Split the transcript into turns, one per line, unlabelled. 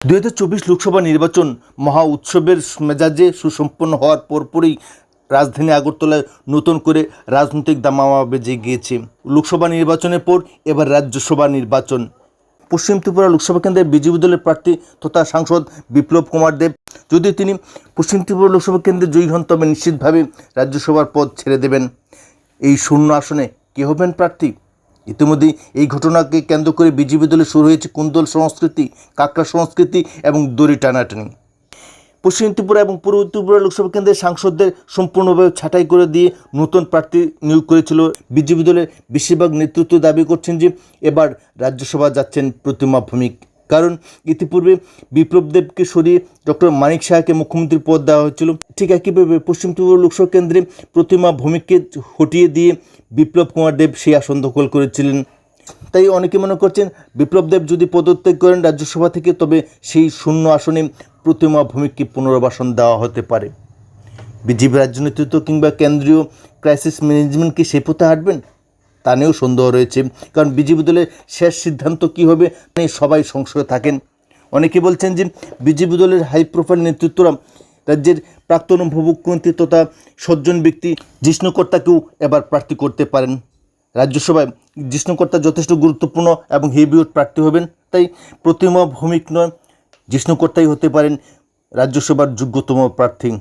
দুই হাজার চব্বিশ লোকসভা নির্বাচন মহা উৎসবের মেজাজে সুসম্পন্ন হওয়ার পরপরই রাজধানী আগরতলায় নতুন করে রাজনৈতিক দামামা বেজে গিয়েছে লোকসভা নির্বাচনের পর এবার রাজ্যসভা নির্বাচন। পশ্চিম ত্রিপুরা লোকসভা কেন্দ্রের বিজেপি দলের প্রার্থী তথা সাংসদ বিপ্লব কুমার দেব যদি তিনি পশ্চিম ত্রিপুরা লোকসভা কেন্দ্রে জয়ী হন, তবে নিশ্চিতভাবে রাজ্যসভার পদ ছেড়ে দেবেন। এই শূন্য আসনে কে হবেন প্রার্থী? ইতিমধ্যেই এই ঘটনাকে কেন্দ্র করে বিজেপি দলে শুরু হয়েছে কুন্দল সংস্কৃতি, কাকড়া সংস্কৃতি এবং দড়ি টানাটানি। পশ্চিম ত্রিপুরা এবং পূর্ব ত্রিপুরা লোকসভা কেন্দ্রের সাংসদদের সম্পূর্ণভাবে ছাঁটাই করে দিয়ে নতুন প্রার্থী নিয়োগ করেছিল বিজেপি দলের বেশিরভাগ নেতৃত্ব দাবি করছেন যে এবার রাজ্যসভা যাচ্ছেন প্রতিমা ভৌমিক। কারণ ইতিপূর্বে বিপ্লব দেবকে সরিয়ে ডক্টর মানিক শাহকে মুখ্যমন্ত্রীর পদ দেওয়া হয়েছিল। ঠিক একইভাবে পশ্চিম ত্রিপুরা লোকসভা কেন্দ্রে প্রতিমা ভূমিককে হটিয়ে দিয়ে বিপ্লব কুমার দেব সেই আসন দখল করেছিলেন। তাই অনেকে মনে করছেন বিপ্লব দেব যদি পদত্যাগ করেন রাজ্যসভা থেকে, তবে সেই শূন্য আসনে প্রতিমা ভূমিককে পুনর্বাসন দেওয়া হতে পারে। বিজেপি রাজ্য নেতৃত্ব কিংবা কেন্দ্রীয় ক্রাইসিস ম্যানেজমেন্ট কি সে পথে হাঁটবেন? তা নিয়েও সন্দেহ রয়েছে। কারণ বিজেপি দলের শেষ সিদ্ধান্ত কী হবে সবাই সংশয়ে থাকেন। অনেকে বলছেন যে বিজেপি দলের হাই প্রোফাইল নেতৃত্বরা রাজ্যের প্রাক্তন উপমুখ্যমন্ত্রী তথা সজ্জন ব্যক্তি জিষ্ণুকর্তাকেও এবার প্রার্থী করতে পারেন। রাজ্যসভায় জিষ্ণুকর্তা যথেষ্ট গুরুত্বপূর্ণ এবং হেভিওট প্রার্থী হবেন, তাই প্রতিমা ভৌমিক নয়, জিষ্ণুকর্তাই হতে পারেন রাজ্যসভার যোগ্যতম প্রার্থী।